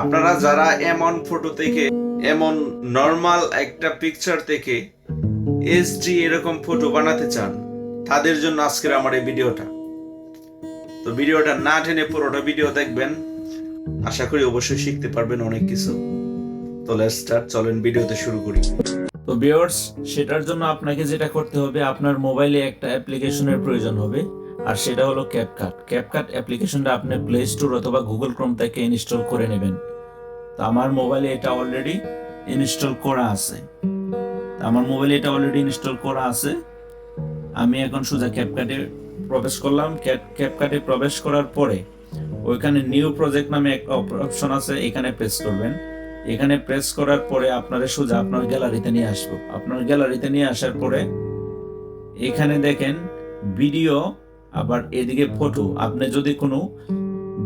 আপনারা যারা এমন ফটো থেকে, এমন নর্মাল একটা পিকচার থেকে এসডি এরকম ফটো বানাতে চান, তাদের জন্য আজকের আমার এই ভিডিওটা। তো ভিডিওটা না টেনে পুরোটা ভিডিও দেখবেন। আশা করি অবশ্যই শিখতে পারবেন অনেক কিছু। তো লেটস স্টার্ট চলেন ভিডিওতে শুরু করি। তো ভিউয়ার্স সেটার জন্য আপনাকে যেটা করতে হবে, আপনার মোবাইলে একটা অ্যাপ্লিকেশনের প্রয়োজন হবে। আর সেটা হলো ক্যাপকাট ক্যাপকাট অ্যাপ্লিকেশনটা আপনি প্লে স্টোর অথবা গুগল ক্রোম থেকে ইনস্টল করে নেবেন। তো আমার মোবাইলে এটা অলরেডি ইনস্টল করা আছে। আমার মোবাইলে এটা অলরেডি ইনস্টল করা আছে। আমি এখন সোজা ক্যাপকাটে প্রবেশ করলাম। ক্যাপকাটে প্রবেশ করার পরে ওইখানে নিউ প্রজেক্ট নামে একটা অপশন আছে, এখানে প্রেস করবেন। এখানে প্রেস করার পরে আপনারা সোজা আপনার গ্যালারিতে নিয়ে আসব। আপনার গ্যালারিতে নিয়ে আসার পরে এখানে দেখেন ভিডিও আবার এদিকে ফটো, আপনি যদি কোনো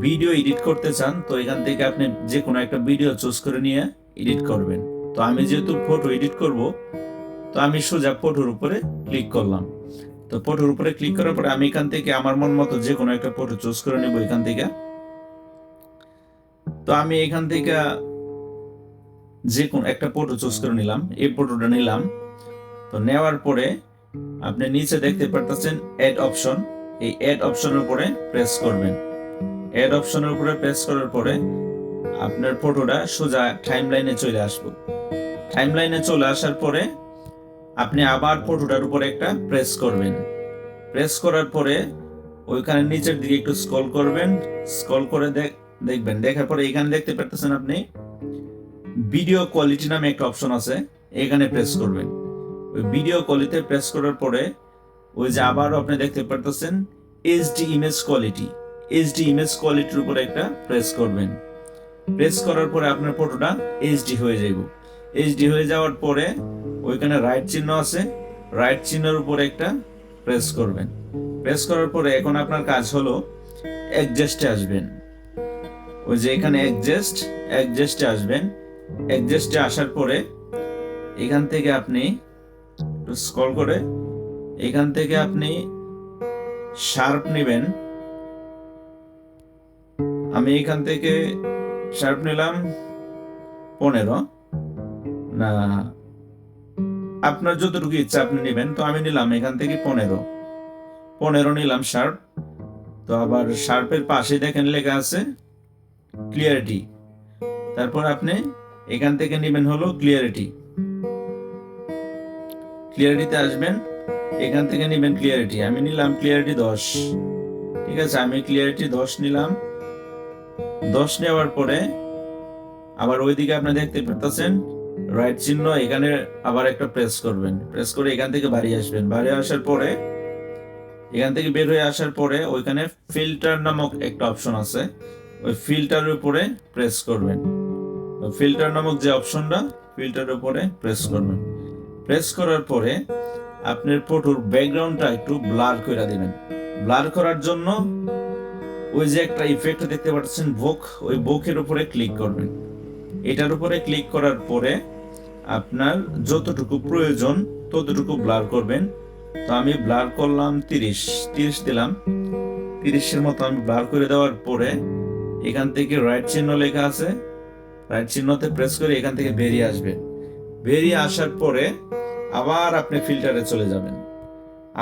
ভিডিও এডিট করতে চান, তো এখান থেকে আপনি যে কোনো একটা ভিডিও চুজ করে নিয়ে এডিট করবেন। তো আমি যেহেতু ফটো এডিট করব, তো আমি সোজা ফটোর উপরে ক্লিক করলাম। তো ফটোর উপরে ক্লিক করার পরে আমি এখান থেকে আমার মন মতো যে কোনো একটা ফটো চুজ করে নেব এখান থেকে। তো আমি এখান থেকে যে কোনো একটা ফটো চুজ করে নিলাম, এই ফটোটা নিলাম। তো নেওয়ার পরে আপনি নিচে দেখতে পারতেছেন অ্যাড অপশন এই অ্যাড অপশনের উপরে প্রেস করবেন। অ্যাড অপশনের উপরে প্রেস করার পরে আপনার ফটোটা সোজা টাইম লাইনে চলে আসবে। টাইম লাইনে চলে আসার পরে আপনি আবার ফটোটার উপরে একটা প্রেস করবেন। প্রেস করার পরে ওইখানে নিচের দিকে একটু স্ক্রল করবেন। স্ক্রল করে দেখ- দেখবেন। দেখার পরে এখানে দেখতে পারতেছেন আপনি ভিডিও কোয়ালিটি নামে একটা অপশন আছে। এখানে প্রেস করবেন। ওই ভিডিও কোয়ালিটি প্রেস করার পরে ওই যে আবারও আপনি দেখতে পারতেছেন HD image quality HD image কোয়ালিটির উপরে একটা প্রেস করবেন। প্রেস করার পরে আপনার ফটোটা এইচডি হয়ে যাইব। এইচডি হয়ে যাওয়ার পরে ওইখানে রাইট চিহ্ন আছে রাইট চিহ্নের উপরে একটা প্রেস করবেন। প্রেস করার পরে এখন আপনার কাজ হলো অ্যাডজাস্টে আসবেন। ওই যে এখানে অ্যাডজাস্ট অ্যাডজাস্টে আসবেন। অ্যাডজাস্টে আসার পরে এখান থেকে আপনি স্ক্রল করে এখান থেকে আপনি শার্প নেবেন। আমি এখান থেকে শার্প নিলাম পনেরো। না, আপনার যতটুকু ইচ্ছা আপনি নেবেন, তো আমি নিলাম এখান থেকে পনেরো। পনেরো নিলাম শার্প। তো আবার শার্পের পাশে দেখেন লেখা আছে ক্লিয়ারিটি। তারপর আপনি এখান থেকে নেবেন হলো ক্লিয়ারিটি। ক্লিয়ারিটিতে আসবেন। এখান থেকে নেবেন ক্লিয়ারিটি আমি নিলাম ক্লিয়ারিটি দশ। ঠিক আছে, আমি ক্লিয়ারিটি দশ নিলাম। দশ নেওয়ার পরে আবার ওইদিকে আপনি দেখতে পারতেছেন রাইট চিহ্ন, এখানে আবার একটা প্রেস করবেন। প্রেস করে এখান থেকে বাড়ি আসবেন। বাড়ি আসার পরে, এখান থেকে বের হয়ে আসার পরে ওইখানে ফিল্টার নামক একটা অপশন আছে। ওই ফিল্টারের উপরে প্রেস করবেন। ফিল্টার নামক যে অপশনটা ফিল্টারের উপরে প্রেস করবেন। প্রেস করার পরে আপনার ফটোর ব্যাকগ্রাউন্ডটা একটু ব্লার করে দিবেন। ব্লার করার জন্য ওই যে একটা ইফেক্ট দেখতে পাচ্ছেন, বোক, ওই বোকের উপরে ক্লিক করবেন। এটার উপরে ক্লিক করার পরে আপনার যতটুকু প্রয়োজন ততটুকু ব্লার করবেন। তো আমি ব্লার করলাম তিরিশ তিরিশ দিলাম। তিরিশের মতো আমি ব্লার করে দেওয়ার পরে এখান থেকে রাইট চিহ্ন লেখা আছে। রাইট চিহ্নতে প্রেস করে এখান থেকে বেরিয়ে আসবেন বেরিয়ে আসার পরে আবার আপনি ফিল্টারে চলে যাবেন।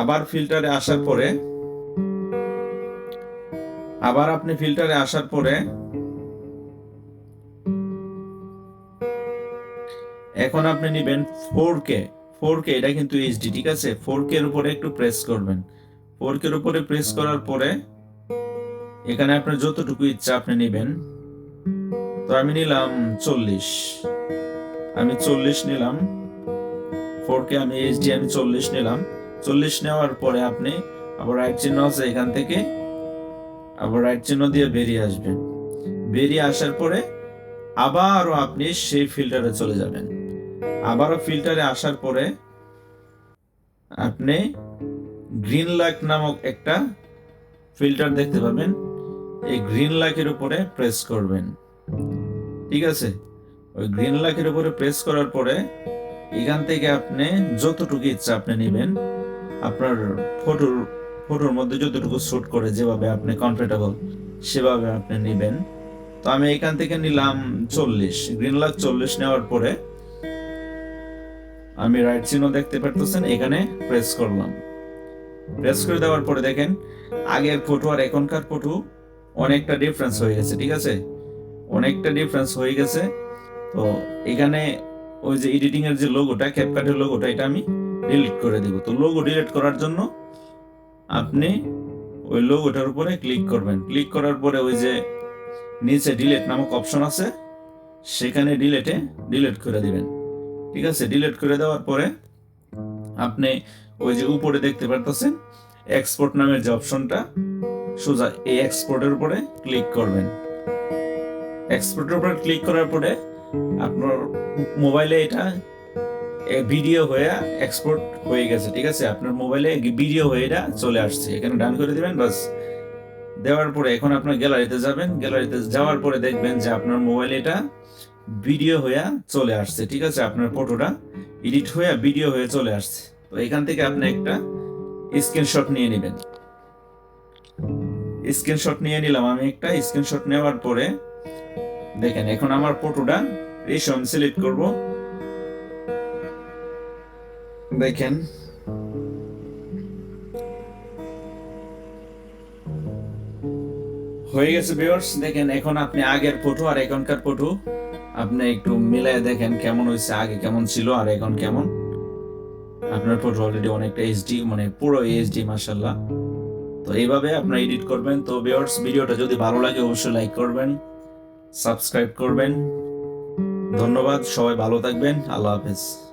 আবার ফিল্টারে আসার পরে, আবার আপনি ফিল্টারে আসার পরে, এখন আপনি নেবেন ফোর কে ফোর কে এটা কিন্তু এইচডি ঠিক আছে? ফোর কে এর উপরে একটু প্রেস করবেন। ফোর কে এর উপরে প্রেস করার পরে, এখানে আপনার যতটুকু ইচ্ছা আপনি নেবেন। তো আমি নিলাম চল্লিশ। আমি চল্লিশ নিলাম। ফোর কে আমি এইচডি আমি চল্লিশ নিলাম। চল্লিশ নেওয়ার পরে আপনি আবার রাইট চিহ্ন আছে এখান থেকে আবার রাইট চিহ্ন দিয়ে বেরিয়ে আসবেন। বেরিয়ে আসার পরে আবারও আপনি সেই ফিল্টারে চলে যাবেন। আবারও ফিল্টারে আসার পরে আপনি গ্রিন লাক নামক একটা ফিল্টার দেখতে পাবেন। এই গ্রিন লাকের উপরে প্রেস করবেন। ঠিক আছে? ওই গ্রিন লাকের উপরে প্রেস করার পরে এখান থেকে আপনি যতটুকু ইচ্ছা আপনি নেবেন। আপনার ফটোর ফটোর মধ্যে যতটুকু শ্যুট করে যেভাবে আপনি কমফোর্টেবল সেভাবে আপনি নেবেন। তো আমি এখান থেকে নিলাম চল্লিশ গ্রিন লাগ চল্লিশ নেওয়ার পরে আমি রাইট চিহ্ন দেখতে পারতেছেন, এখানে প্রেস করলাম। প্রেস করে দেওয়ার পরে দেখেন, আগের ফটো আর এখনকার ফটো অনেকটা ডিফারেন্স হয়ে গেছে, ঠিক আছে? অনেকটা ডিফারেন্স হয়ে গেছে। তো এখানে ওই যে এডিটিং এর যে লোগোটা ক্যাপকাটের লোগোটা এটা আমি ডিলিট করে দেব। তো লোগো ডিলিট করার জন্য আপনি ওই লোগোটার উপরে ক্লিক করবেন। ক্লিক করার পরে ওই যে নিচে ডিলিট নামক অপশন আছে, সেখানে ডিলেটে ডিলিট করে দিবেন। ঠিক আছে? ডিলিট করে দেওয়ার পরে আপনি ওই যে উপরে দেখতে পারতেছেন এক্সপোর্ট নামের যে অপশনটা সোজা এই এক্সপোর্টের উপরে ক্লিক করবেন। এক্সপোর্টের উপরে ক্লিক করার পরে আপনার মোবাইলে এটা ভিডিও হয়ে এক্সপোর্ট হয়ে গেছে, ঠিক আছে? আপনার মোবাইলে ভিডিও হয়ে এটা চলে আসছে। এখানে ডান করে দিবেন, বাস। দেওয়ার পরে এখন আপনার গ্যালারিতে যাবেন। গ্যালারিতে যাওয়ার পরে দেখবেন যে আপনার মোবাইলে এটা ভিডিও হয়ে চলে আসছে, ঠিক আছে? আপনার ফটোটা এডিট হয়ে ভিডিও হয়ে চলে আসছে। তো এখান থেকে আপনি একটা স্ক্রিনশট নিয়ে নেবেন। স্ক্রিনশট নিয়ে নিলাম আমি একটা। স্ক্রিনশট নেওয়ার পরে দেখেন, এখন আমার ফটোটা সময় সিলেক্ট করব। দেখেন। হয়ে গেছে ভিউয়ার্স দেখেন, এখন আপনি আগের ফটো আর এখনকার ফটো আপনি একটু মিলায় দেখেন কেমন হয়েছে, আগে কেমন ছিল আর এখন কেমন। আপনার ফটো অলরেডি অনেকটা এইচডি মানে পুরো এইচডি মাশাল্লাহ তো এইভাবে আপনার এডিট করবেন। তো ভিউয়ার্স ভিডিওটা যদি ভালো লাগে, অবশ্যই লাইক করবেন। সাবস্ক্রাইব করবেন। ধন্যবাদ সবাই ভালো থাকবেন। আল্লাহ হাফেজ।